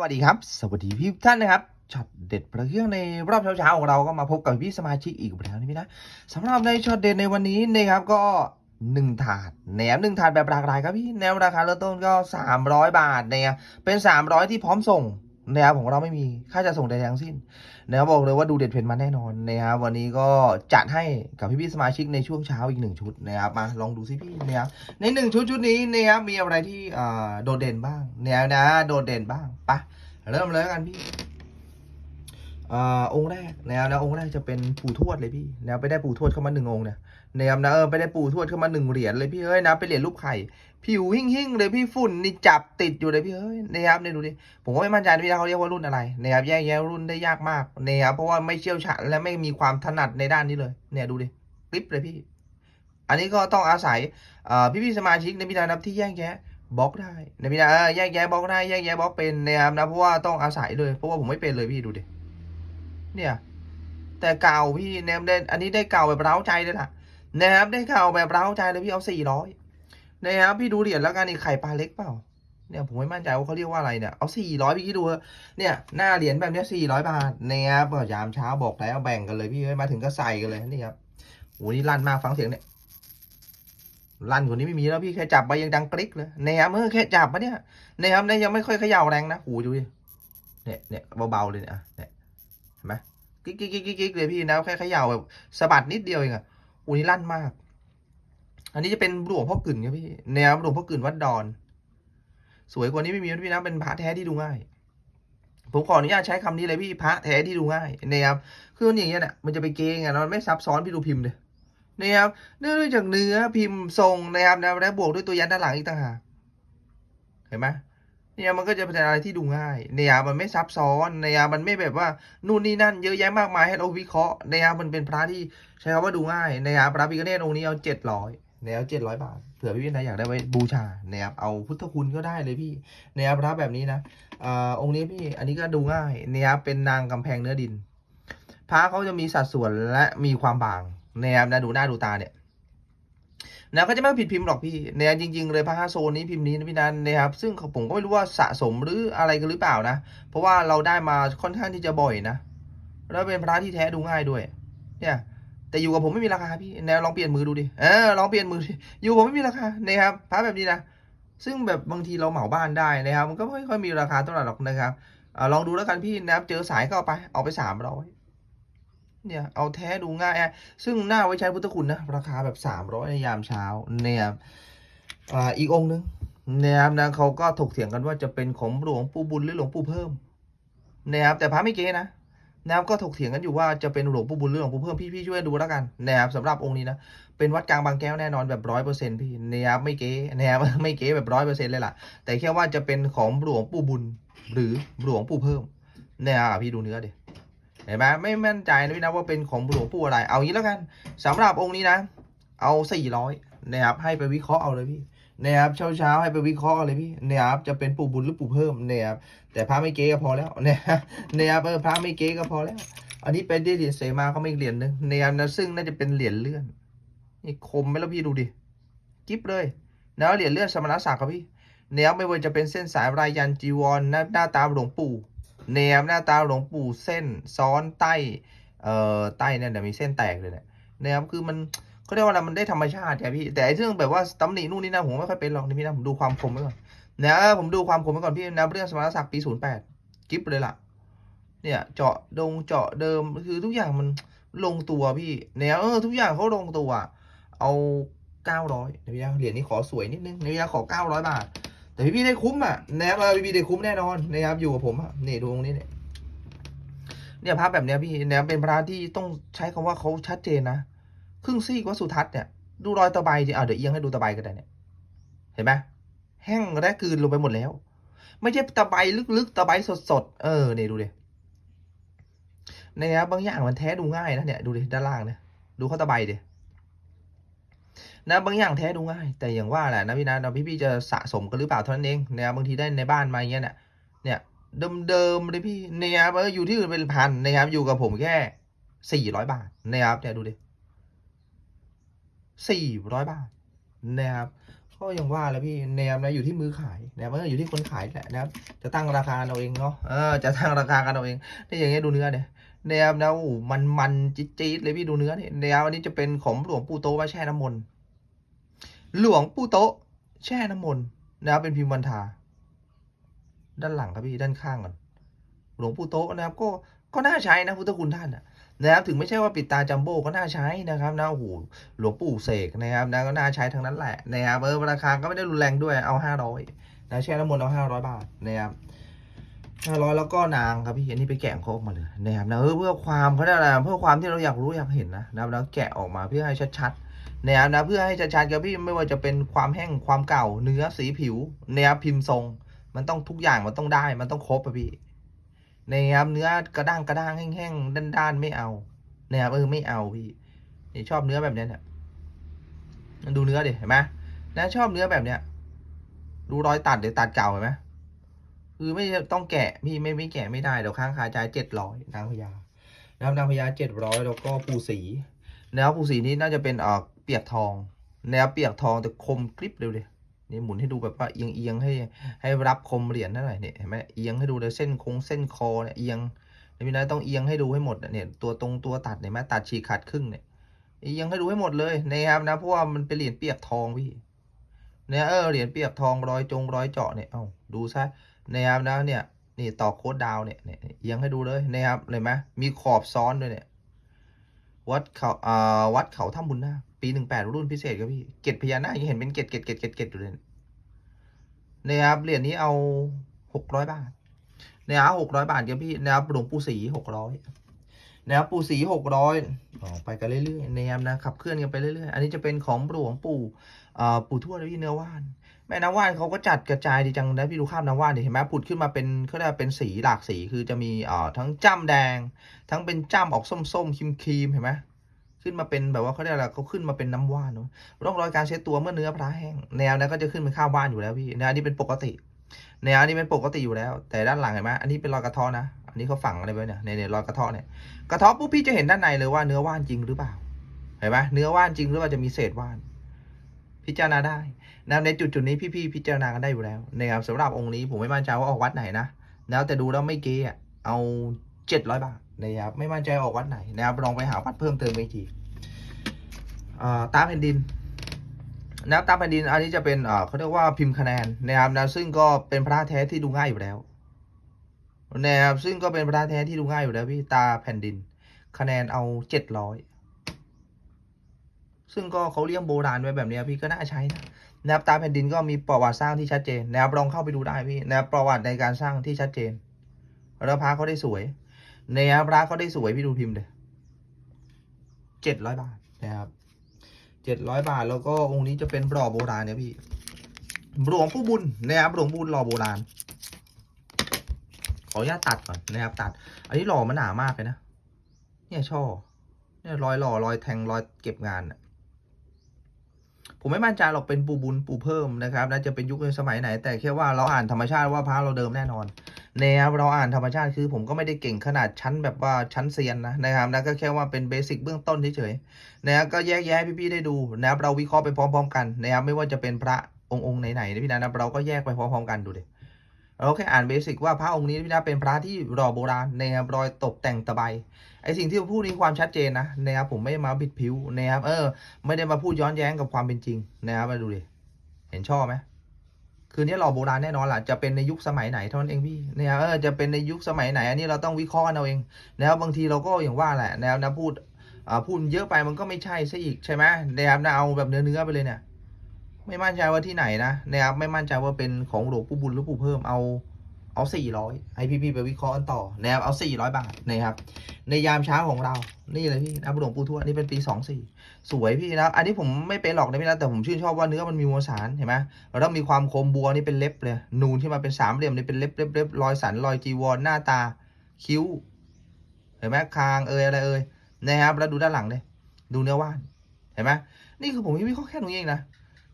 วัสดีครับ สวัสดีพี่ท่านนะครับช็อตเด็ดประเครื่องในรอบเช้าๆของเราก็มาพบกับพี่สมาชิกอีกแล้วนะพี่นะสำหรับในช็อตเด็ดในวันนี้นะครับก็หนึ่งถาดแหนมหนึ่งถาดแบบหลากหลายครับพี่แนวราคาเริ่มต้นก็ 300 บาทนะครับเป็น 300 ที่พร้อมส่ง นะครับของเราไม่มีค่าจะส่งใดทั้งสิ้นนะครับบอกเลยว่าดูเด็ดเผ็ดมันแน่นอนนะครับวันนี้ก็จัดให้กับพี่ๆสมาชิกในช่วงเช้าอีกหนึ่งชุดนะครับมาลองดูซิพี่นะครับในหนึ่งชุดชุดนี้นะครับมีอะไรที่โดดเด่นบ้างแนวนะโดดเด่นบ้างปะเริ่มเลยกันพี่อองค์แรกแนวนะองค์แรกจะเป็นปู่ทวดเลยพี่แนวไปได้ปู่ทวดเข้ามาหนึ่งองค์เนี่ย แนวนะเออไปได้ปูทวดเข้ามาหนึ่งเหรียญเลยพี่เอ้ยนะไปเหรียญรูปไข่ ผิวหิ่งหิ่งเลยพี่ฝุ่นนี่จับติดอยู่เลยพี่เอ้ยนะครับเนี่ยดูดิผมก็ไม่มั่นใจพี่นะเขาเรียกว่ารุ่นอะไรนะครับแยกแยะรุ่นได้ยากมากนะครับเพราะว่าไม่เชี่ยวชาญและไม่มีความถนัดในด้านนี้เลย เนี่ยดูดิคลิปเลยพี่ อันนี้ก็ต้องอาศัยพี่พี่สมาชิกในพิธานับที่แยกแยะบล็อกได้ในพิธาเออแยกแยะบล็อกได้แยกแยะบล็อกเป็นนะครับนะเพราะว่าต้องอาศัยเลยเพราะว่าผมไม่เป็นเลยพี่ดูดิเนี่ย แต่เก่าพี่แนมได้อันนี้ได้เก่าแบบเร้าใจเลยล่ะ นะครับ ได้เก่าวแบบเร้าใจเลยพี่เอาสี่ร้อยนะครับพี่ดูเหรียญแล้วกันนี่ไข่ปลาเล็กเปล่า เนี่ยผมไม่มั่นใจว่าเขาเรียกว่าอะไรเนี่ยเอาสี่ร้อยพี่คิดดูเถอะเนี่ยหน้าเหรียญแบบเนี้สี่ร้อยบาทนะครับก็ยามเช้าบอกแล้วแบ่งกันเลยพี่เอ้ยมาถึงก็ใส่กันเลยนี่ครับโอ้นี่ลั่นมากฟังเสียงเนี่ยลั่นกว่านี้ไม่มีแล้วพี่แค่จับไปยังดังกริ๊กเลยนะครับเมื่อแค่จับมาเนี่ยนะครับเนี่ยยังไม่ค่อยเขย่าแรงนะโอ้ยดูดิเนี่ยเนี่ยเบาๆเลยเนี่ยเนี่ยเห็นไหมกิ๊กกิ๊กกิ๊กกิ๊กเลยพี่นะแค่เขย่าแบบสะบัดนิดเดียวเองอะ อ้ยนี่ลั่นมาก อันนี้จะเป็นหลวงพ่อกึ่นครับพี่ แนวหลวงพ่อกึ่นวัดดอน สวยกว่านี้ไม่มีนะพี่นะเป็นพระแท้ที่ดูง่าย ผมขออนุญาตใช้คำนี้เลยพี่พระแท้ที่ดูง่ายนะครับ คือมันอย่างเงี้ยนี่ยมันจะไปเกงอะมันไม่ซับซ้อนพี่ดูพิมพ์เลยนะครับ เนื่องจากเนื้อพิมพ์ทรงนะครับนะและบวกด้วยตัวยันด้านหลังอีกต่างหาก เห็นไหม เนี่ยมันก็จะเป็นอะไรที่ดูง่ายเนี่ยมันไม่ซับซ้อนเนี่ยมันไม่แบบว่านู่นนี่นั่นเยอะแยะมากมายให้เราวิเคราะห์เนี่ยมันเป็นพระที่ใช้คำว่าดูง่ายเนะครับพระพิฆเนศองค์นี้เอาเจ็ดร้อยเนะครับเจ็ดร้อยบาทเผื่อพี่พี่นะอยากได้ไว้บูชาเนะครับเอาพุทธคุณก็ได้เลยพี่เนะครับพระแบบนี้นะอ่าองค์นี้พี่อันนี้ก็ดูง่ายเนะครับเป็นนางกำแพงเนื้อดิน พระเขาจะมีสัดส่วนและมีความบางเนะครับนะดูหน้าดูตาเนี่ย นะก็จะไม่ผิดพิมพ์หรอกพี่เนี่ยจริง ๆ เลยพระห้าโซนนี้พิมพ์นี้นะพี่นันนะครับ ซึ่งผมก็ไม่รู้ว่าสะสมหรืออะไรกันหรือเปล่านะ เพราะว่าเราได้มาค่อนข้างที่จะบ่อยนะแล้วเป็นพระที่แท้ดูง่ายด้วย เนี่ย แต่อยู่กับผมไม่มีราคาพี่แนวลองเปลี่ยนมือดูดิเออลองเปลี่ยนมือดิอยู่ผมไม่มีราคานะครับพระแบบนี้นะซึ่งแบบบางทีเราเหมาบ้านได้นะครับ มันก็ไม่ค่อยมีราคาเท่าไหร่หรอกนะครับอลองดูแล้วกันพี่นะครับเจอสายก็เอาไปเอาไปสามร้อย เนี่ยเอาแท้ดูง่ายอะซึ่งหน้าไว้ใช้พุทธคุณนะ ราคาแบบสามร้อยในยามเช้าเนี่ยอ่าอีกองค์หนึงเนี่ยนะเขาก็ถกเถียงกันว่าจะเป็นของหลวงปู่บุญหรือหลวงปู่เพิ่มนะครับแต่พระไม่เก๊นะนะครับก็ถกเถียงกันอยู่ว่าจะเป็นหลวงปู่บุญหรือหลวงปู่เพิ่มพี่พี่ช่วยดูแล้วกันนะครับสำหรับองค์นี้นะเป็นวัดกลางบางแก้วแน่นอนแบบร้อยเปอร์เซ็นต์พี่นะครับไม่เก๊นะครับไม่เก๊แบบร้อยเปอร์เซ็นต์เลยล่ะ แต่แค่ว่าจะเป็นของหลวงปู่บุญหรือหลวงปู่เพิ่มนี่ยอะพี่ดูเนื้อเดิ เห็นไหมไม่มั่นใจนะพี่นะว่าเป็นของหลวงปู่อะไร เอางี้แล้วกันสำหรับองค์นี้นะ เอาสี่ร้อยนะครับให้ไปวิเคราะห์เอาเลยพี่นะครับเช้าเช้าๆให้ไปวิเคราะห์เลยพี่นะครับจะเป็นปู่บุญหรือปู่เพิ่มนะครับแต่พระไม่เก๊ก็พอแล้วเนี่ยนะครับเออพระไม่เก๊ก็พอแล้ว อันนี้เป็นเหรียญเสมาเขาไม่เหรียญหนึงนะครับนะซึ่งน่าจะเป็นเหรียญเลื่อนนี่คมไหมล้วพี่ดูดิกิ๊บเลยนะเหรียญเลื่อนสมณศักดิ์ครับพี่นะครับไม่ว่าจะเป็นเส้นสายรายยันจีวรหน้าหน้าตามหลวงปู่ แนวหน้าตาหลวงปู่เส้นซ้อนใต้เอ่อใต้เนี่ยเดี๋ยวมีเส้นแตกเลยเนี่ยนะครับคือมันเขาเรียกว่าอะไรมันได้ธรรมชาติไงพี่แต่ไอ้เรื่องแบบว่าตำหนินู่นนี่นะผมไม่ค่อยเป็นหรอกนี่พี่นะผมดูความคมไว้ก่อนนะผมดูความคมไว้ก่อนพี่นะเรื่องสมณศักดิ์ปีศูนย์แปดกิฟเลยล่ะ เนี่ยเจาะดงเจาะเดิมคือทุกอย่างมันลงตัวพี่เนี่ยเออทุกอย่างเขาลงตัวเอาเก้าร้อยเดี๋ยวพี่นะเหรียญนี้ขอสวยนิดนึงเดี๋ยวพี่นะขอเก้าร้อยบาท แต่พี่พี่ได้คุ้มอะนะครับพี่พี่ได้คุ้มแน่นอนนะครับอยู่กับผมอะนี่ดูตรงนี้เนี่ยเนี่ยภาพแบบเนี้ยพี่เนี่ยเป็นพระที่ต้องใช้คำว่าเขาชัดเจนนะครึ่งซี่วัสุทัศน์เนี่ยดูรอยตะไบสิอ่าเดี๋ยวเอียงให้ดูตะไบกันได้เนี่ยเห็นไหมแห้งและกืนลงไปหมดแล้ว ไม่ใช่ตะไบลึกๆตะไบสดๆเออเนี่ยดูเดินะครับบางอย่างมันแท้ดูง่ายนะเนี่ยดูดิด้านล่างเนี่ยดูเขาตะไบดิ นะบางอย่างแท้ดูง่าย แต่อย่างว่าแหละนะพี่นะนะพี่พี่จะสะสมกันหรือเปล่าเท่านั้นเองนะครับบางทีได้ในบ้านมาอย่างเงี้ยเนี่ยเนี่ยเดิมๆเลยพี่เนี่ยครับเอออยู่ที่อื่นเป็นพันนะครับ อยู่กับผมแค่สี่ร้อยบาทนะครับเนี่ยดูดิสี่ร้อยบาทนะครับก็ยังว่าแล้วพี่แนวนะอยู่ที่มือขายแนวมันก็อยู่ที่คนขายแหละนะครับ จะตั้งราคาเราเองเนาะเออจะตั้งราคากันเอาเองนี่อย่างเงี้ยดูเนื้อเนี่ยแนวนะโอ้มันมันจี๊ดเลยพี่ดูเนื้อเนี่ยแนวอันนี้จะเป็นของหลวงปู่โตว่าแช่น้ำมนต์ หลวงปู่โตะแช่น้ำมนต์นะครับเป็นพิมพ์วันทา ด้านหลังครับพี่ด้านข้างก่อนหลวงปู่โตะนะครับก็ก็น่าใช้นะพุทธคุณท่านนะครับถึงไม่ใช่ว่าปิดตาจัมโบ้ก็น่าใช้นะครับนะโอ้โหหลวงปู่เสกนะครับนะก็น่าใช้ทั้งนั้นแหละนะครับเออราคาก็ไม่ได้รุนแรงด้วยเอาห้าร้อยนะแช่น้ำมนต์เอาห้าร้อยบาทนะครับห้าร้อยแล้วก็นางครับพี่อันนี้ไปแกะเขาออกมาเลยนะครับนะเออเพื่อความเขาได้อะไรเพื่อความที่เราอยากรู้อยากเห็นนะนะครับแล้วแกะออกมาเพื่อให้ชัดๆ นะครับนะเพื่อให้ชัดๆครับพี่ไม่ว่าจะเป็นความแห้งความเก่าเนื้อสีผิวนะครับพิมพ์ทรง มันต้องทุกอย่างมันต้องได้ มันต้องครบอะพี่นะครับเนื้อกระด้างกระด้างแห้งๆด้านๆไม่เอานะครับเออไม่เอาพี่นี่ชอบเนื้อแบบเนี้ยเนี่ยดูเนื้อดิเห็นไหมนะชอบเนื้อแบบเนี้ยดูรอยตัดเดี๋ยวตัดเก่าเห็นไหมคือไม่ต้องแกะพี่ไม่ไม่แกะไม่ได้เดี๋ยวค้างคาใจเจ็ดร้อยนางพญานะครับนางพญาเจ็ดร้อยแล้วก็ปูสีนะครับปูสีนี้น่าจะเป็นเอ่อ เปียกทอง แนวเปียกทองแต่คมกริบเร็วเลยนี่หมุนให้ดูแบบว่าเอียงเอียงให้ให้รับคมเหรียญนั่นหน่อยเนี่ยเห็นไหมเอียงให้ดูเลยเส้นโค้งเส้นคอเนี่ยเอียงนี่พี่นายต้องเอียงให้ดูให้หมดเนี่ยตัวตรงตัวตัดเนี่ยแม้ตัดฉีกขาดครึ่งเนี่ยเอียงให้ดูให้หมดเลยนะครับนะเพราะว่ามันเป็นเหรียญเปียกทองพี่เนี่ยเออเหรียญเปียกทองร้อยจงร้อยเจาะเนี่ยเอ้าดูซะนะครับนะเนี่ยนี่ต่อโค้ดดาวเนี่ยเนี่ยเอียงให้ดูเลยนะครับเลยไหมมีขอบซ้อนด้วยเนี่ย วัดเขาอ่าวัดเขาถ้ำบุญนาคปีหนึ่งแปดรุ่นพิเศษครับพี่ เกตพญานาคยังเห็นเป็นเกตเกตเกตเกตเกตอยู่เลยนะครับเหรียญนี้เอาหกร้อยบาทนะครับหกร้อยบาทครับพี่นะครับหลวงปู่ศรีหกร้อยนะครับปู่ศรีหกร้อยไปกันเรื่อยๆนะครับนะขับเคลื่อนกันไปเรื่อยๆ อันนี้จะเป็นของหลวงปู่เอ่อปู่ทวดพี่เนื้อว่าน แม่น้ำว่านเขาก็จัดกระจายดีจังนะพี่ดูข้ามน้ำว่านดิเห็นไหมผุดขึ้นมาเป็นเขาเรียกเป็นสีหลากสีคือจะมีเอ่อทั้งจ้ำแดง ทั้งเป็นจ้ำออกส้มๆครีมๆเห็นไหมขึ้นมาเป็นแบบว่าเขาเรียกอะไรเขาขึ้นมาเป็นน้ำว่านร่องรอยการเช็ดตัวเมื่อเนื้อพระแห้งแนวนั้นก็จะขึ้นเป็นข้าวบ้านอยู่แล้วพี่แนวนี้เป็นปกติแนวนี้เป็นปกติอยู่แล้ว แต่ด้านหลังเห็นไหมอันนี้เป็นรอยกระเทาะนะอันนี้เขาฝังอะไรไว้เนี่ยในในรอยกระเทาะเนี่ยกระเทาะปุ๊บพี่จะเห็นด้านในเลยว่าเนื้อว่านจริงหรือเปล่าเห็นไหมเนื้อว่านจริงหรือว่าจะมีเศษว่าน พิจารณาได้นะในจุดจุดๆนี้พี่ๆพิจารณากันได้อยู่แล้วนะครับสำหรับองค์นี้ผมไม่มั่นใจว่าออกวัดไหนนะแล้วแต่ดูแล้วไม่เก๊อะเอาเจ็ดร้อยบาทนะครับไม่มั่นใจออกวัดไหนนะครับลองไปหาวัดเพิ่มเติมอีกทีตามแผ่นดินนะครับตามแผ่นดินอันนี้จะเป็นเอ่อเขาเรียกว่าพิมพ์คะแนนนะครับนะซึ่งก็เป็นพระแท้ที่ดูง่ายอยู่แล้วนะครับซึ่งก็เป็นพระแท้ที่ดูง่ายอยู่แล้วพี่ตาแผ่นดิน คะแนนเอาเจ็ดร้อย ซึ่งก็เขาเลี้ยงโบราณไว้แบบนี้พี่ก็น่าใช้นะนะครับตาแผ่นดินก็มีประวัติสร้างที่ชัดเจนนะครับลองเข้าไปดูได้พี่นะครับประวัติในการสร้างที่ชัดเจน แล้วพระเขาได้สวยนะครับพระเขาได้สวยพี่ดูพิมพ์เลยเจ็ดร้อยบาทนะครับเจ็ดร้อยบาทแล้วก็องค์นี้จะเป็นหล่อโบราณเนี่ยพี่หลวงปู่บุญนะครับหลวงบุญหล่อโบราณขออนุญาตตัดก่อนนะครับตัด อันนี้หล่อมันหนามากเลยนะ เนี่ยช่อ เนี่ยรอยหล่อรอยแทงรอยเก็บงานน่ะ ผมไม่มั่นใจหรอกเป็นปูบุญปูเพิ่มนะครับน่าจะเป็นยุคในสมัยไหน แต่แค่ว่าเราอ่านธรรมชาติว่าพระเราเดิมแน่นอนนะครับเราอ่านธรรมชาติคือผมก็ไม่ได้เก่งขนาดชั้นแบบว่าชั้นเซียนนะนะครับนะก็แค่ว่าเป็นเบสิกเบื้องต้นเฉยๆนะครับก็แยกแยะพี่ๆได้ดูนะครับเราวิเคราะห์ไปพร้อม ๆ กันนะครับไม่ว่าจะเป็นพระองค์องค์ไหนๆนะพี่นะนะเราก็แยกไปพร้อมๆกันดูดิเราแค่อ่านเบสิกว่าพระองค์นี้พี่นะเป็นพระที่รอโบราณนะครับรอยตกแต่งตะไบ ไอสิ่งที่ผมพูดนี้ความชัดเจนนะนะครับผมไม่มาบิดผิวนะครับเออ ไม่ได้มาพูดย้อนแย้งกับความเป็นจริงนะครับมาดูดิเห็นชอบไหมคืนนี้รอโบราณแน่นอนล่ะจะเป็นในยุคสมัยไหนเท่านั้นเองพี่นะครับเออจะเป็นในยุคสมัยไหนอันนี้เราต้องวิเคราะห์เอาเองนะครับบางทีเราก็อย่างว่าแหละนะครับนะพูดอ่าพูดเยอะไปมันก็ไม่ใช่ซะอีกใช่ไหมนะครับนะเอาแบบเนื้อเนื้อๆไปเลยเนี่ย ไม่มั่นใจว่าที่ไหนนะนะครับไม่มั่นใจว่าเป็นของหลวงปู่บุญหรือปู่เพิ่มเอา เอาสี่ร้อยให้พี่ๆไปวิเคราะห์กันต่อนะครับเอาสี่ร้อยบาทนะครับ ในยามเช้าของเรา นี่เลยพี่นะหลวงปู่ทวดนี่เป็นปีสองสี่สวยพี่นะ อันนี้ผมไม่เป็นหรอกนะพี่นะ แต่ผมชื่นชอบว่าเนื้อมันมีมวลสารเห็นไหมแล้วมีความคมบัวนี่เป็นเล็บเลย นูนที่มาเป็นสามเหลี่ยมนี่เป็นเล็บเล็บเล็บรอยสันรอยจีวรหน้าตาคิ้ว เห็นไหมคางเอยอะไรเอยนะครับ แล้วดูด้านหลังเลยดูเนื้อว่าน เห็นไหมนี่คือผมวิเคราะห์แค่ตรงนี้เองนะ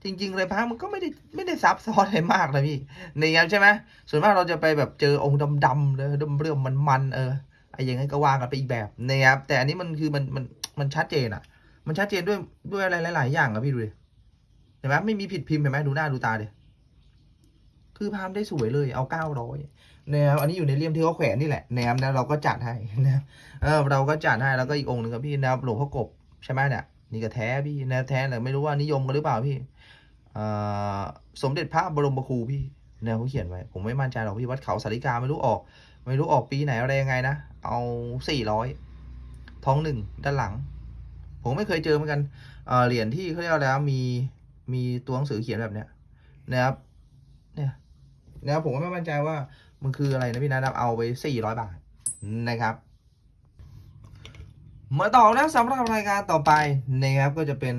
จริง ๆ เลยพระมันก็ไม่ได้ไม่ได้ซับซ้อนอะไรมากนะพี่นี่ครับใช่ไหมส่วนมากเราจะไปแบบเจอองค์ดำๆเลยดำเรื่องมันๆเออไอ้อย่างนั้นก็ว่ากันไปอีกแบบนะครับแต่อันนี้มันคือมันมันมันชัดเจนอะ มันชัดเจนด้วยด้วยอะไรหลาย ๆ อย่างอะพี่ดูดิเห็นไหมไม่มีผิดพิมพ์เห็นไหมดูหน้าดูตาเดียคือพามได้สวยเลยเอาเก้าร้อยนะครับอันนี้อยู่ในเลี่ยมที่เขาแขวนนี่แหละนะครับนะเราก็จัดให้นะครับเออเราก็จัดให้แล้วก็อีกองค์หนึ่งครับพี่นะครับหลวงพ่อกบใช่ไหมเนี่ยนี่ก็แท้พี่นะแท้แต่ไม่รู้ว่านิยมกันหรือเปล่าพี่ สมเด็จพระบรมครูพี่เนี่ยเขาเขียนไว้ผมไม่มั่นใจหรอกพี่วัดเขาสาริกาไม่รู้ออก ไม่รู้ออกปีไหนอะไรยังไงนะ เอาสี่ร้อยท้องหนึ่งด้านหลัง ผมไม่เคยเจอเหมือนกันเหรียญที่เขาเรียกว่าอะไรนะมีมีตัวหนังสือเขียนแบบเนี้ยนะครับ เนี่ยนะครับผมก็ไม่มั่นใจว่ามันคืออะไรนะพี่นะครับเอาไปสี่ร้อยบาทนะครับมาต่อนะสำหรับรายการต่อไปนะครับก็จะเป็น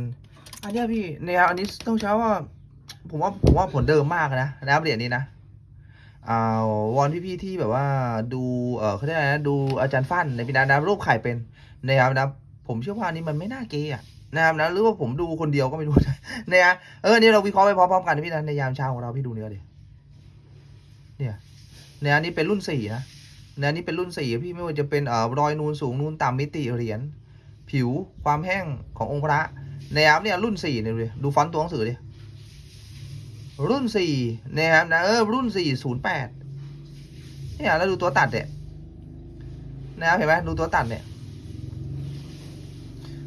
อันเนี้ยพี่นะครับอันนี้ต้องใช้ว่า ผมว่าผมว่าผลเดิมมากนะนะครับเหรียญนี้นะอ่าวอนพี่ๆที่แบบว่าดูเออเขาเรียกอะไรนะดูอาจารย์ฟันในพินานะรูปไข่เป็นนะครับนะผมเชื่อว่าอันนี้มันไม่น่าเกย์อะนะครับนะหรือว่าผมดูคนเดียวก็ไม่รู้นะเนี่ยเออนี่เราวิเคราะห์ไปพร้อมๆกันนะพี่นะในยามเช้าของเราพี่ดูเนื้อดิเนี่ยเนี่ยอันนี้เป็นรุ่นสี่นะเนี่ยอันนี้เป็นรุ่นสี่พี่ไม่ว่าจะเป็นเอ่อรอยนูนสูงนูนต่ำมิติเหรียญผิวความแห้งขององค์พระ นะครับเนี่ยรุ่นสี่เนี่ยดูดูฟอนต์ตัวหนังสือดิรุ่นสี่นะครับนะเออรุ่นสี่ศูนย์แปดเนี่ยแล้วดูตัวตัดเนี่ยนะครับเห็นไหมดูตัวตัดเนี่ย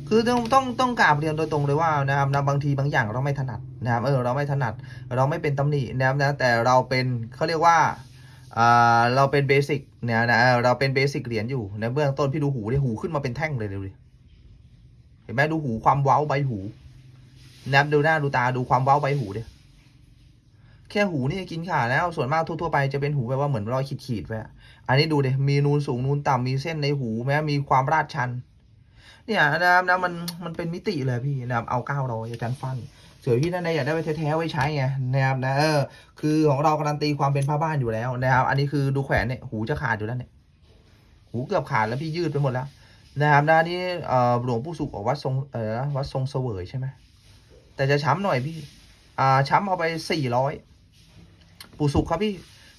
คือต้องต้องต้องกราบเรียนโดยตรงเลยว่านะครับนะบางทีบางอย่างเราไม่ถนัดนะครับเออเราไม่ถนัด เราไม่เป็นตำหนินะครับนะแต่เราเป็นเขาเรียกว่าอ่าเราเป็นเบสิกเนี่ยนะเราเป็นเบสิกเหรียญอยู่ในเบื้องต้นพี่ดูหูดิหูขึ้นมาเป็นแท่งเลยดูดิเเห็นไหมดูหูความเว้าใบหูนับดูหน้าดูตาดูความเว้าใบหูเดิแค่หูนี่กินขาดแล้วส่วนมากทั่วๆไปจะเป็นหูแบบว่าเหมือนรอยขีดๆไว้อะอันนี้ดูเดิมีนูนสูงนูนต่ำมีเส้นในหูแม้มีความราดชัน เนี่ยนะครับนะมันมันเป็นมิติเลยพี่นะครับเอาเก้าร้อยอาจารย์ฟันเสือพี่นั่นอยากได้ไว้แท้ๆไว้ใช้ไงนะครับนะเออคือของเราการันตีความเป็นผ้าบ้านอยู่แล้วนะครับ อันนี้คือดูแขวนเนี่ยหูจะขาดอยู่แล้วเนี่ยหูเกือบขาดแล้วพี่ยืดไปหมดแล้ว นะครับนะนี่หลวงปู่สุขออกวัดทรงเออวัดทรงเสวยใช่ไหมแต่จะช้ำหน่อยพี่ อ่าช้ำเอาไปสี่ร้อยปู่สุกครับพี่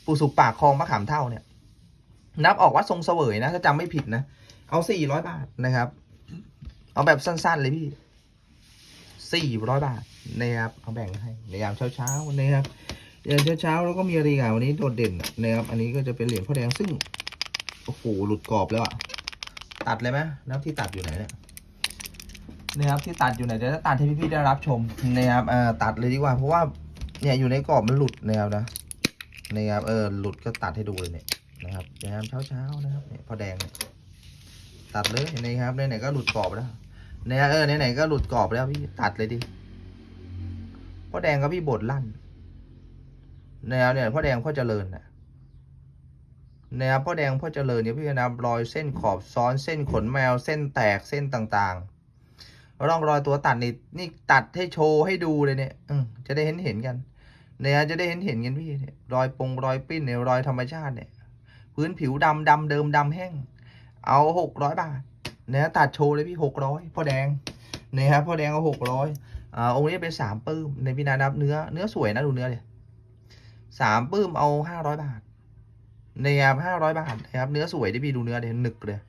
ปู่สุกปากคลองมะขามเท่าเนี่ย นับออกว่าทรงเสวยนะถ้าจำไม่ผิดนะ เอาสี่ร้อยบาทนะครับ เอาแบบสั้นๆเลยพี่สี่ร้อยบาทนะครับเอาแบ่งให้ในยามเช้าๆนะครับยามเช้าๆแล้วก็มีอะไรอีกันวันนี้โดดเด่นนะครับอันนี้ก็จะเป็นเหรียญพ่อแดงซึ่งโอ้โหหลุดกรอบแล้วอะ ตัดเลยไหมแล้วที่ตัดอยู่ไหนเนี่ยนะครับที่ตัดอยู่ไหนเดี๋ยวจะตัดให้พี่ๆได้รับชมนะครับเอ่อตัดเลยดีกว่าเพราะว่าเนี่ยอยู่ในกรอบมันหลุดนะครับนะนะครับเออหลุดก็ตัดให้ดูเลยเนี่ยนะครับยามเช้าเช้าๆนะครับเนี่ยพอแดงเนี่ยตัดเลยนะครับไหนๆก็หลุดกรอบแล้วเนี่ยเออไหนๆก็หลุดกรอบแล้วพี่ตัดเลยดิพ่อแดงก็พี่บดลั่นนะครับเนี่ยพ่อแดงพ่อเจริญนะ นะครับพ่อแดงพ่อเจริญเนี่ยพี่นะรอยเส้นขอบซ้อนเส้นขนแมวเส้นแตกเส้นต่างๆร่องรอยตัวตัดนี่นี่ตัดให้โชว์ให้ดูเลยเนี่ยอืจะได้เห็นเห็นกันเนี่ยจะได้เห็นเห็นกันพี่รอยปงรอยปิ้นเนี่ยรอยธรรมชาติเนี่ยพื้นผิวดำดำเดิมดำแห้ง เอาหกร้อยบาทเนี่ยตัดโชว์เลยพี่หกร้อยพ่อแดงเนี่ยครับพ่อแดงเอาหกร้อยอ่าองค์นี้เป็นสามปื้มในพี่นานับเนื้อเนื้อสวยนะดูเนื้อเลยสามปื้มเอาห้าร้อยบาท เนียบห้าร้อยบาทนะครับเนื้อสวยที่พี่ดูเนื้อเลยหนึกเลย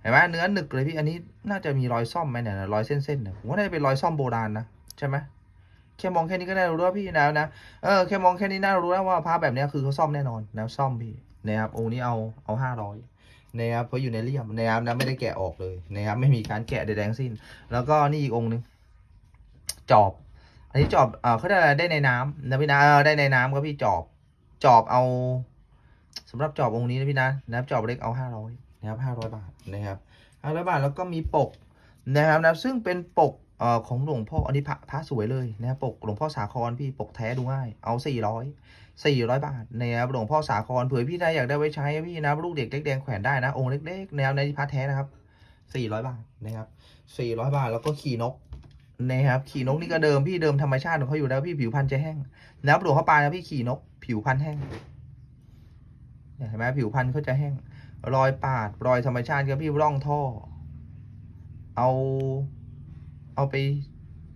เห็นไหมเนื้อหนึกเลยพี่อันนี้น่าจะมีรอยซ่อมไหมเนี่ยรอยเส้นๆเนี่ยผมว่าน่าจะเป็นรอยซ่อมโบราณนะใช่ไหมแค่มองแค่นี้ก็น่ารู้ว่าพี่นะนะเออแค่มองแค่นี้น่ารู้แล้วว่าพระแบบนี้คือเขาซ่อมแน่นอนนะซ่อมพี่นะครับองค์นี้เอาเอาห้าร้อยนะครับเพราะอยู่ในเลี่ยมนะครับนะไม่ได้แกะออกเลยนะครับไม่มีการแกะใดๆทั้งสิ้น แล้วก็นี่อีกองค์หนึงจอบ อันนี้จอบเออเขาได้ได้ในน้ำนะพี่นะเออได้ในน้ำครับพี่จอบจอบเอา สำหรับจอบองค์นี้นะพี่นะนะครับจอบเล็กเอาห้าร้อยนะครับห้าร้อยบาทนะครับห้าร้อยบาทแล้วก็มีปกนะครับนะซึ่งเป็นปกเอ่อของหลวงพ่ออันนี้พระพระสวยเลยนะครับปกหลวงพ่อสาครพี่ปกแท้ดูง่ายเอาสี่ร้อยสี่ร้อยบาทนะครับหลวงพ่อสาครเผื่อพี่ได้อยากได้ไว้ใช้พี่นะลูกเด็กเล็กแดงแขวนได้นะองค์เล็กๆแนวในพระแท้นะครับสี่ร้อยบาทนะครับสี่ร้อยบาทแล้วก็ขี่นกนะครับขี่นกนี่ก็เดิมพี่เดิมธรรมชาติของเขาอยู่แล้วพี่ผิวพันธุ์จะแห้งนะครับหลวงพ่อปานนะพี่ขี่นกผิวพันธุ์แห้ง เห็นไหมผิวพันธุ์เขาจะแห้ง รอยปาด รอยธรรมชาติครับพี่ร่องท่อ เอา เอาไป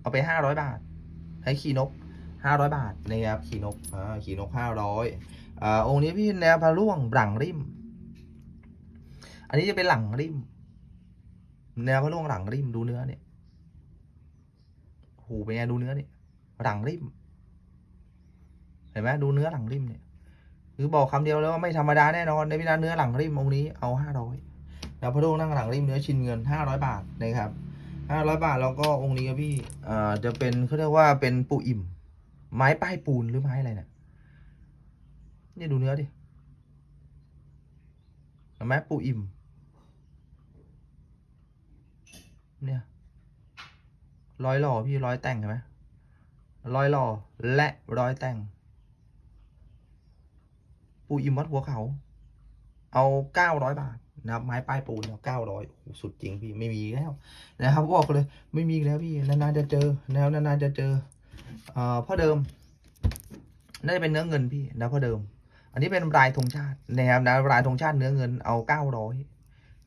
เอาไปห้าร้อยบาท ให้ขี่นกห้าร้อยบาทนะครับขี่นกอ่าขี่นกห้าร้อยอ่าองค์นี้พี่แนวพระร่วงหลังริม อันนี้จะเป็นหลังริม แนวพระร่วงหลังริมดูเนื้อเนี่ยโหเป็นไงดูเนื้อเนี่ยหลังริมเห็นไหมดูเนื้อหลังริมเนี่ย คือบอกคำเดียวเลยว่าไม่ธรรมดาแน่นอนในพินาเนื้อหลังริมองค์นี้เอาห้าร้อยแล้วพระโดงนั่งหลังริมเนื้อชินเงินห้าร้อยบาทนะครับห้าร้อยบาทแล้วก็องค์นี้ครับพี่เอ่อจะเป็นเขาเรียกว่าเป็นปูอิ่ม ไม้ป้ายปูนหรือไม้อะไรเนี่ยนี่ดูเนื้อดิไหมปูอิ่ม เนี่ยร้อยหล่อพี่ร้อยแต่งเห็นไหมร้อยหล่อและร้อยแต่ง ปูอิมวัดหัวเขา เอาเก้าร้อยบาทนะครับไม้ป้ายปูนเอาเก้าร้อยสุดจริงพี่ไม่มีแล้วนะครับก็บอกเลยไม่มีแล้วพี่นานๆจะเจอแล้วนานๆจะเจอเอ่อพ่อเดิมน่าจะเป็นเนื้อเงินพี่นะพ่อเดิม อันนี้เป็นลายธงชาตินะครับนะลายธงชาติเนื้อเงินเอาเก้าร้อย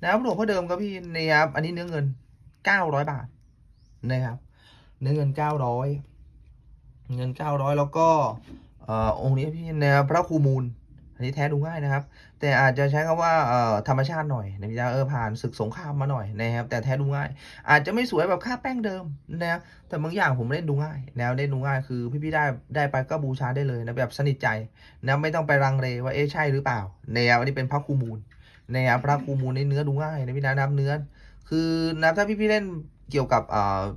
นะครับหลวงพ่อเดิมครับพี่นะครับอันนี้เนื้อเงินเก้าร้อยบาทนะครับเนื้อเงินเก้าร้อยเงินเก้าร้อยแล้วก็เอ่อองค์นี้พี่นะครับพระครูมูล อันนี้แท้ดูง่ายนะครับ แต่อาจจะใช้คำว่าธรรมชาติหน่อยนะพี่จ๊ะเออผ่านศึกสงครามมาหน่อยนะครับ แต่แท้ดูง่าย อาจจะไม่สวยแบบค่าแป้งเดิมนะครับแต่บางอย่างผมเล่นดูง่ายแนวเล่นดูง่ายคือพี่ๆได้ได้ไปก็บูชาได้เลยนะแบบสนิทใจนะไม่ต้องไปรังเลว่าเอ๊ะใช่หรือเปล่าแนวอันนี้เป็นพระครูมูลนะครับพระครูมูลในเนื้อดูง่ายนะพี่นะนับเนื้อคือนะถ้าพี่ๆเล่นเกี่ยวกับ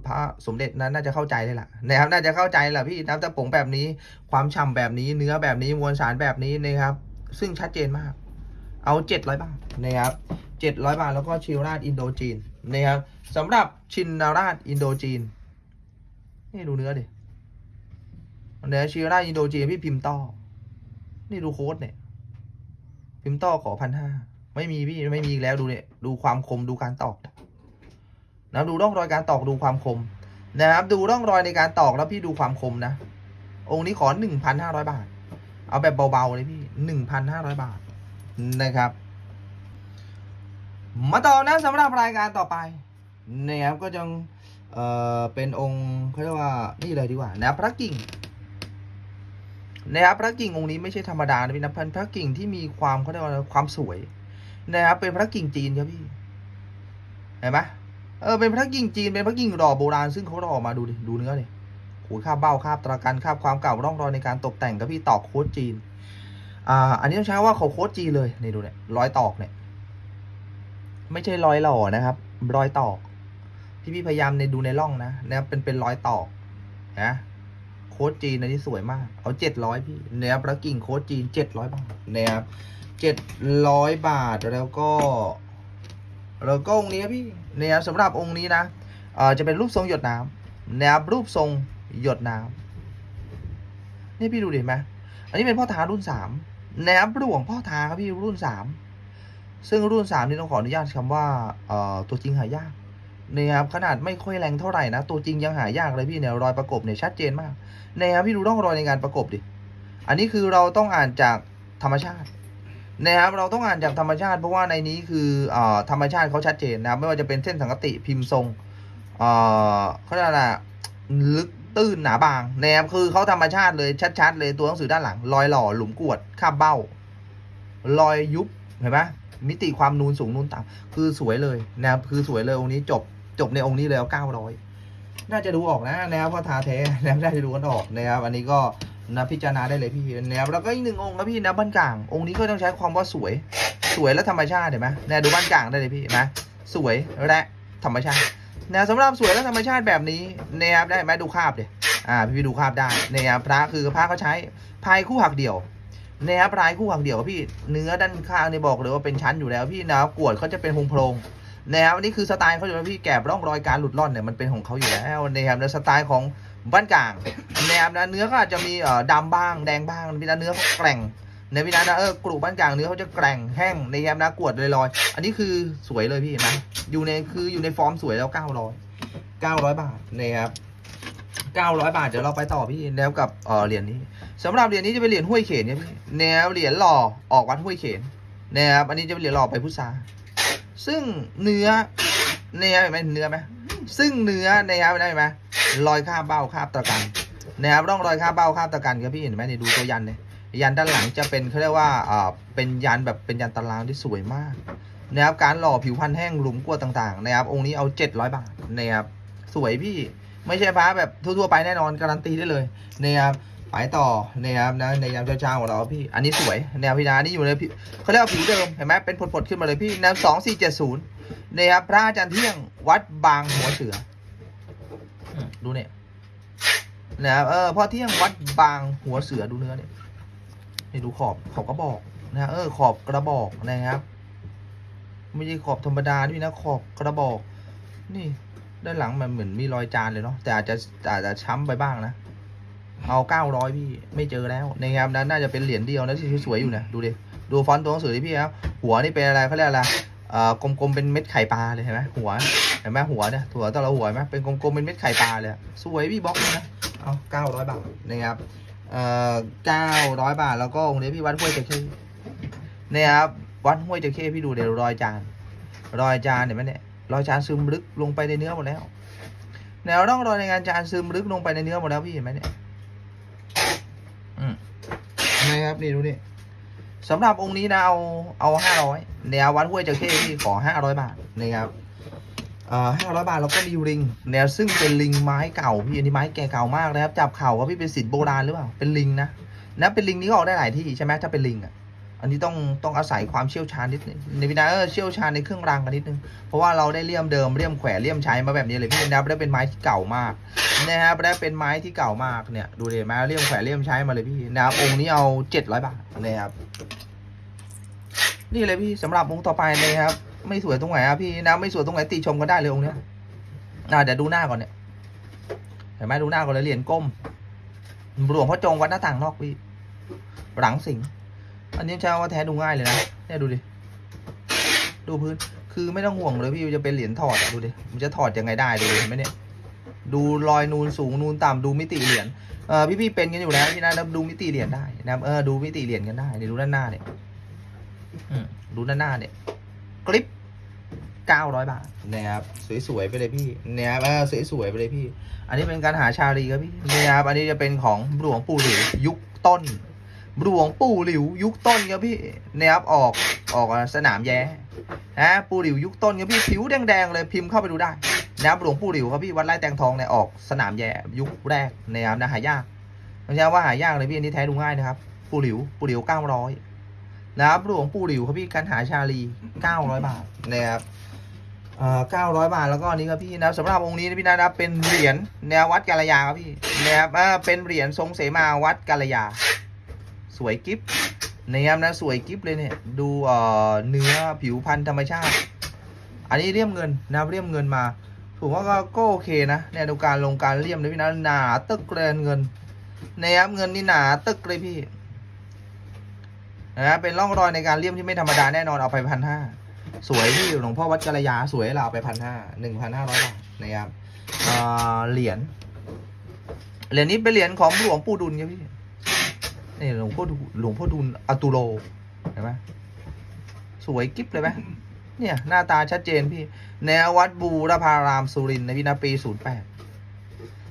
พระสมเด็จนั้นน่าจะเข้าใจเลยล่ะนะครับน่าจะเข้าใจแหละพี่น้ำตะผงแบบนี้ ความฉ่ำแบบนี้เนื้อแบบนี้มวลสารแบบนี้นะครับ ซึ่งชัดเจนมาก เอาเจ็ดร้อยบาทนะครับเจ็ดร้อยบาทแล้วก็ชินราชอินโดจีนนะครับสำหรับชินราชอินโดจีนนี่ดูเนื้อดิเนื้อชินราชอินโดจีนพี่พิมพ์ต้อนี่ดูโค้ดเนี่ย พิมพ์ต้อขอพันห้าไม่มีพี่ไม่มีอีกแล้วดูเนี่ยดูความคมดูการตอกนะดูร่องรอยการตอกดูความคมนะครับ ดูร่องรอยในการตอกแล้วพี่ดูความคมนะ องค์นี้ขอหนึ่งพันห้าร้อยบาท เอาแบบเบาๆเลยพี่หนึ่งพันห้าร้อยบาทนะครับ มาต่อนะสำหรับรายการต่อไปนะครับก็จะเอ่อเป็นองค์เขาเรียกว่านี่เลยดีกว่านะพระกิ่งนะครับพระกิ่งองค์นี้ไม่ใช่ธรรมดานะพี่นะเป็นพระกิ่งที่มีความเขาเรียกว่าความสวยนะครับเป็นพระกิ่งจีนครับพี่เห็นไหมเออเป็นพระกิ่งจีนเป็นพระกิ่งหล่อโบราณซึ่งเขาหล่อมาดูดิดูเนื้อดิ อ้ยคาบเบ้าคาบตรากันคาบความเก่าร่องรอยในการตกแต่งกับพี่ตอกโค้ดจีน อ่า อันนี้ต้องใช้ว่าเขาโค้ดจีนเลยนี่ดูเนี่ยรอยตอกเนี่ย ไม่ใช่รอยหล่อนะครับ รอยตอกพี่พี่พยายามในดูในร่องนะนะครับเป็นเป็นรอยตอกนะโค้ดจีนอันนี้สวยมาก เอาเจ็ดร้อยพี่นะครับแล้วกิ่งโค้ดจีนเจ็ดร้อยบาทนะครับเจ็ดร้อยบาทแล้วก็แล้วก็องค์นี้พี่เนะครับสำหรับองค์นี้นะเอ่อจะเป็นรูปทรงหยดน้ำนะครับรูปทรง หยดน้ำนี่พี่ดูเห็นไหมอันนี้เป็นพ่อทารุ่นสามนะครับหลวงพ่อทาครับพี่รุ่นสามซึ่งรุ่นสามนี่ต้องขออนุญาตคำว่าเอ่อตัวจริงหายากนะครับขนาดไม่ค่อยแรงเท่าไหร่นะตัวจริงยังหายากเลยพี่เนี่ยรอยประกบเนี่ยชัดเจนมากนะครับพี่ดูร่องรอยในการประกบดิอันนี้คือเราต้องอ่านจากธรรมชาตินะครับเราต้องอ่านจากธรรมชาติ เพราะว่าในนี้คือออธรรมชาติเขาชัดเจนนะครับไม่ว่าจะเป็นเส้นสังกติพิมพ์ทรงเเขาเรียกอะไรลึก ตื้นหนาบางนะครับคือเขาธรรมชาติเลยชัด ๆ เลยตัวหนังสือด้านหลัง รอยหล่อหลุมกวดคาบเบ้า รอยยุบเห็นไหมมิติความนูนสูงนูนต่ำคือสวยเลยนะครับคือสวยเลยองค์นี้จบจบในองค์นี้เลยเอาเก้าร้อยน่าจะดูออกนะนะครับเพราะทาแท้นะครับน่าจะดูกันออกนะครับอันนี้ก็นะพิจารณาได้เลยพี่นะครับแล้วก็อีกหนึ่งองค์นะพี่นะบ้านกลาง องค์นี้ก็ต้องใช้ความว่าสวย สวยและธรรมชาติเห็นไหมนี่ยดูบ้านกลางได้เลยพี่นไหมสวยและธรรมชาติ นะสำหรับสวยและธรรมชาติแบบนี้นะครับได้ไหมดูคาบเดี๋ยอ่าพี่ดูคาบได้นะครับพระคือพระเขาใช้พายคู่หักเดี่ยวนะครับพายคู่หักเดี่ยวพี่เนื้อด้านข้างนี่บอกเลยว่าเป็นชั้นอยู่แล้วพี่นะกวดเขาจะเป็นโพรงๆนะครับนนี้คือสไตล์เขาอยู่แล้วพี่แกะร่องรอยการหลุดร่อนเนี่ยมันเป็นของเขาอยู่แล้วนะครับแล้วสไตล์ของบ้านกลางแนวนะเนื้อก็อาจจะมีเอ่อดำบ้างแดงบ้างพี่นะเนื้อเขาแกร่ง ในพี่นะนะเออกรุบ้านกลางเนื้อเขาจะแกร่งแห้งในแยมนะกวดลอยๆอันนี้คือสวยเลยพี่เห็นไหมอยู่ในคืออยู่ในฟอร์มสวยแล้วเก้าร้อยเก้าร้อยบาทนะครับเก้าร้อยบาทเดี๋ยวเราไปต่อพี่แล้วกับเออเหรียญนี้สำหรับเหรียญนี้จะเป็นเหรียญห้วยเขนเนี่ยพี่แนวเหรียญหล่อออกวัดห้วยเขนนะครับอันนี้จะเป็นเหรียญหล่อไปพุทราซึ่งเนื้อเนี่ยเห็นไหมเนื้อไหมซึ่งเนื้อนะครับได้ไหมรอยคาบเบ้าคาบตะกันนะครับร่องรอยคาบเบ้าคาบตะกันครับพี่เห็นไหมนี่ดูตัวยันเลย ยันด้านหลังจะเป็นเขาเรียกว่าอ่าเป็นยันแบบเป็นยันตารางที่สวยมากนะครับการหล่อผิวพรรณแห้งหลุมกลัวต่างๆนะครับองค์นี้เอา 700 บาทนะครับสวยพี่ไม่ใช่พระแบบทั่วๆไปแน่นอนการันตีได้เลยนะครับไปต่อนะครับนะในยามเช้าๆของเราพี่ อันนี้สวยแนวพินานี่อยู่ในผิวเขาเรียกว่าผิวเดิมเห็นไหมเป็นผดๆขึ้นมาเลยพี่แนวสองสี่เจ็ดศูนย์นะครับพระอาจารย์เที่ยงวัดบางหัวเสือ ดูเนี่ยนะครับเออพอเที่ยงวัดบางหัวเสือดูเนื้อเนี่ย นี่ดูขอบขอบกระบอกนะเออขอบกระบอกนะครับ ไม่ใช่ขอบธรรมดาด้วยนะขอบกระบอก นี่ด้านหลังมันเหมือนมีรอยจานเลยเนาะแต่อาจจะอาจจะช้ำไปบ้างนะ เอาเก้าร้อยพี่ไม่เจอแล้วในงานนั้นน่าจะเป็นเหรียญเดียวนะที่สวยๆอยู่นะดูดิดูฟอนต์ตัวหนังสือดิพี่ครับหัวนี่เป็นอะไรเขาเรียกอะไรเอ่อกลมๆเป็นเม็ดไข่ปลาเลยเห็นไหมหัวเห็นไหมหัวเนี่ยหัวตัวเราหัวไหมเป็นกลมๆเป็นเม็ดไข่ปลาเลยสวยพี่บล็อกเลยนะเอาเก้าร้อยบาทนะครับ เอ่อเก้าร้อยบาท แล้วก็องค์นี้พี่วัดห้วยจระเข้เนี่ยครับวัดห้วยจระเข้พี่ดูเดี๋ยวรอยจาน รอยจานเห็นไหมเนี่ยรอยจานซึมลึกลงไปในเนื้อหมดแล้วแนวร่องรอยในงานจานซึมลึกลงไปในเนื้อหมดแล้วพี่เห็นไหมเนี่ยอืมนะครับนี่ดูนี่สำหรับองค์นี้นะเอาเอาห้าร้อยแนววัดห้วยจระเข้พี่ขอห้าร้อยบาทนะครับ ห้าร้อยบาทแล้วก็มีลิงแนวซึ่งเป็นลิงไม้เก่าพี่อันนี้ไม้แก่เก่ามากนะครับจับเข่าว่าพี่เป็นศิลป์โบราณหรือเปล่าเป็นลิงนะนะเป็นลิงนี้ก็ออกได้หลายที่ใช่ไหมถ้าเป็นลิงอะอันนี้ต้องต้องอาศัยความเชี่ยวชาญนิดนึงในวินาเออเชี่ยวชาญในเครื่องรางกันนิดนึงเพราะว่าเราได้เลี่ยมเดิมเลี่ยมแขวนเลี่ยมใช้มาแบบนี้เลยพี่นะครับได้เป็นไม้ที่เก่ามากนะครับได้เป็นไม้ที่เก่ามากเนี่ยดูเลยไม้เลี่ยมแขวนเลี่ยมใช้มาเลยพี่นะครับองค์นี้เอาเจ็ดร้อยบาทนะครับนี่เลยพี่สำหรับองค์ต่อไปเลยครับ ไม่สวยตรงไหนครับพี่นะไม่สวยตรงไหนติชมกันได้เลยองค์เนี้ยอ่าเดี๋ยวดูหน้าก่อนเนี่ยเห็นไหมดูหน้าก่อนเลยเหรียญก้มหลวงพ่อจงวัดหน้าต่างนอกพี่หลังสิงอันนี้ใช้ว่าแท้ดูง่ายเลยนะเนี่ยดูดิดูพื้นคือไม่ต้องห่วงเลยพี่จะเป็นเหรียญถอดอะดูดิมันจะถอดยังไงได้ดูเห็นไหมเนี่ยดูรอยนูนสูงนูนต่ำดูมิติเหรียญเออพี่ๆเป็นกันอยู่แล้วพี่นะดูมิติเหรียญได้นะเออดูมิติเหรียญกันได้นี่ดูด้านหน้าเนี่ยดูด้านหน้าเนี่ย ก้าร้อยบาทนะครับสวยๆไปเลยพี่นะครับสวยๆไปเลยพี่ อันนี้เป็นการหาชาลีครับพี่นะครับอันนี้จะเป็นของหลวงปู่หลิวยุคต้นหลวงปู่หลิวยุคต้นครับพี่นะครับออกออกสนามแย้นะปู่หลิวยุคต้นครับพี่ผิวแดงๆเลยพิมพ์เข้าไปดูได้นะครับหลวงปู่หลิวครับพี่วัดไร่แตงทองเนี่ยออกสนามแย้ยุคแรกนะครับนะหายากไม่ใช่ว่าหายากเลยพี่อันนี้แท้ดูง่ายนะครับปู่หลิวปู่หลิวเก้าร้อย นะครับหลวงปู่หลิวครับพี่การหาชาลีเก้าร้อยบาทนะครับเอ่อเก้าร้อยบาทแล้วก็อันนี้ครับพี่นะสำหรับองค์นี้นะพี่นะครับเป็นเหรียญแนววัดกาลยาครับพี่นะครับเอ่อเป็นเหรียญทรงเสมาวัดกาลยา สวยกิฟนะครับนะสวยกิฟเลยเนี่ยดูเอ่อเนื้อผิวพันธุ์ธรรมชาติ อันนี้เลี่ยมเงินนะเลี่ยมเงินมาผมว่าก็ก็โอเคนะเนี่ยดูการลงการเลี่ยมเลยพี่นะหนาตึกเลยเงินนะครับเงินนี่หนาตึกเลยพี่ นะเป็นร่องรอยในการเลี่ยมที่ไม่ธรรมดาแน่นอนเอาไปพันห้าสวยพี่หลวงพ่อวัดกัลยาสวยเราเอาไปพันห้าหนึ่งพันห้าร้อยบาทนะครับเหรียญเหรียญนี้เป็นเหรียญของหลวงปู่ดุลครับพี่นี่หลวงพ่อหลวงพ่อดูลอตุโลเห็นไหมสวยกิ๊บเลยไหมเนี่ย หน้าตาชัดเจนพี่ แนววัดบูรพารามสุรินทร์ในพี่นะปีศูนย์แปด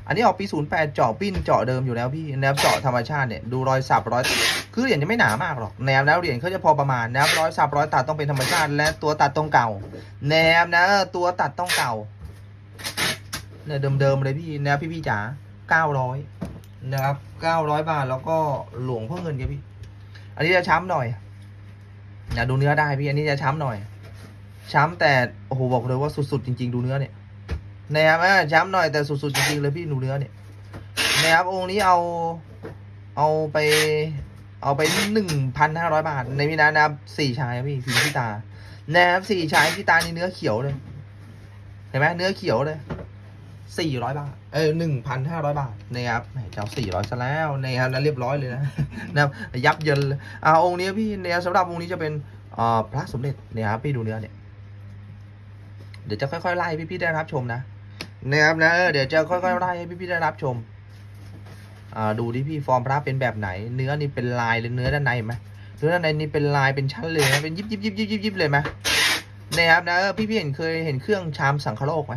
อันนี้ออกปีศูนย์แปดเจาะปิ้นเจาะเดิมอยู่แล้วพี่แนวเจาะธรรมชาติเนี่ยดูรอยสับรอย คือเหรียญจะไม่หนามากหรอกแนวแล้วเหรียญเขาจะพอประมาณแนวรอยสับร้อยตัดต้องเป็นธรรมชาติ และตัวตัดต้องเก่า แนวนะตัวตัดต้องเก่าเนี่ยเดิมๆเลยพี่แนวพี่พี่จ๋าเก้าร้อยนะครับเก้าร้อยบาทแล้วก็หลวงเพ่อเงินครับพี่ อันนี้จะช้ำหน่อยนะดูเนื้อได้พี่อันนี้จะช้ำหน่อย ช้ำแต่โอ้โหบอกเลยว่าสุดๆจริง ๆ ดูเนื้อเนี่ยนะครับช้ำหน่อยแต่สุดๆจริงๆเลยพี่ดูเนื้อเนี่ยนะครับองค์นี้เอาเอาไป เอาไปหนึ่งพันห้าร้อยบาท ในพี่นะนะครับสี่ชายพี่สีพี่ตานะครับสี่ชายพี่ตานี่เนื้อเขียวเลย เห็นไหมเนื้อเขียวเลยสี่ร้อยบาท เออหนึ่งพันห้าร้อยบาทนะครับแหมเจ้าสี่ร้อยซะแล้วนะครับนั้นเรียบร้อยเลยนะนะครับยับเยินเอ่าองค์นี้พี่เนี่ยสำหรับองค์นี้จะเป็นอ่าพระสมเด็จนี่ยครับพี่ดูเนื้อเนี่ย เดี๋ยวจะค่อยๆไล่พี่ๆได้รับชมนะนะครับนะเดี๋ยวจะค่อยๆไล่ให้พี่ๆได้รับชม ดูที่พี่ฟอร์มพระเป็นแบบไหน เนื้อนี่เป็นลายหรือเนื้อด้านในไหมเนื้อด้านในนี่เป็นลายเป็นชั้นเลยนะเป็นยิบยิบยิบยิบยิบยิบเลยไหมนะครับนะเออพี่เห็นเคยเห็นเครื่องชามสังคโลกไหม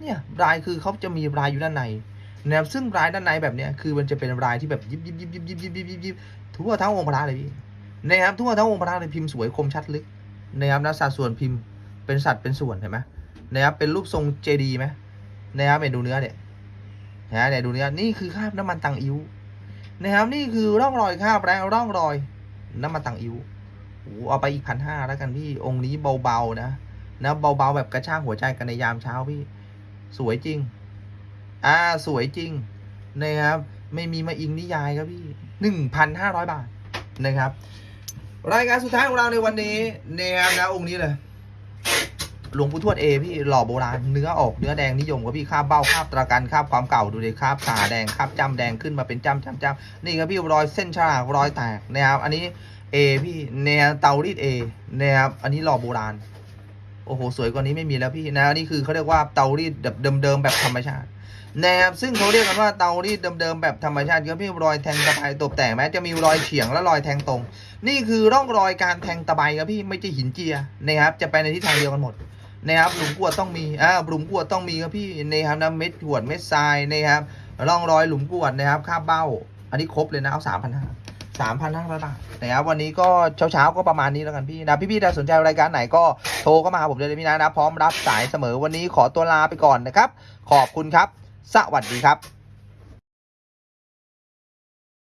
เนี่ยรายคือเขาจะมีรายอยู่ด้านในนะครับซึ่งรายด้านในแบบเนี้ยคือมันจะเป็นรายที่แบบยิบยิบยิบยิบยิบยิบยิบยิบยิบทั่วทั้งองค์พระเลยพี่นะครับทั่วทั้งองค์พระเลยพิมพ์สวยคมชัดลึกนะครับนะสัดส่วนพิมพ์เป็นสัดเป็นส่วนเห็นไหมนะครับเป็นรูปทรงเจดีไหมนะครับเห็นดูเนื้อเนี่ย นะเดี๋ยวดูเนี่ยนี่คือคราบน้ำมันตังอิ้วนะครับนี่คือร่องรอยคราบและร่องรอยน้ำมันตังอิ้วโอ้โหเอาไปอีกพันห้าแล้วกันพี่องค์นี้เบาๆนะนะเบาๆแบบกระชากหัวใจกันในยามเช้าพี่ สวยจริง อ่าสวยจริงนะครับ ไม่มีมาอิงนิยายครับพี่หนึ่งพันห้าร้อยบาทนะครับ รายการสุดท้ายของเราในวันนี้นะครับนะองค์นี้เลย หลวงปู่ทวดเอพี่หล่อโบราณเนื้อออกเนื้อแดงนิยมครับพี่คาบเบ้าคาบตะกันคาบความเก่าดูเลยคาบขาแดงคาบจำแดงขึ้นมาเป็นจำจำจำนี่ครับพี่รอยเส้นฉลากรอยแตกนะครับอันนี้เอพี่แนวเตารีดเอนะครับอันนี้หล่อโบราณโอ้โหสวยกว่านี้ไม่มีแล้วพี่นะนี่คือเขาเรียกว่าเตารีดแบบเดิมๆแบบธรรมชาตินะครับซึ่งเขาเรียกกันว่าเตารีดเดิมๆแบบธรรมชาติครับพี่รอยแทงตะไบตบแต่แม้จะมีรอยเฉียงและรอยแทงตรง นี่คือร่องรอยการแทงตะไบครับพี่ไม่ใช่หินเจียนะครับจะไปในทิศทางเดียวกันหมด นะครับหลุมกวดต้องมีอ่าหลุมกวดต้องมีครับพี่นะครับนะเม็ดขวดเม็ดทรายนะครับร่องรอยหลุมกวดนะครับ ค่าเบ้า อันนี้ครบเลยนะเอาสามพันห้าสามพันห้าร้อยบาทนะครับวันนี้ก็เช้าเช้าก็ประมาณนี้แล้วกันพี่นะพี่ๆถ้าสนใจรายการไหนก็โทรเข้ามาหาผมเลยพี่นะนะพร้อมรับสายเสมอวันนี้ขอตัวลาไปก่อนนะครับ ขอบคุณครับ สวัสดีครับ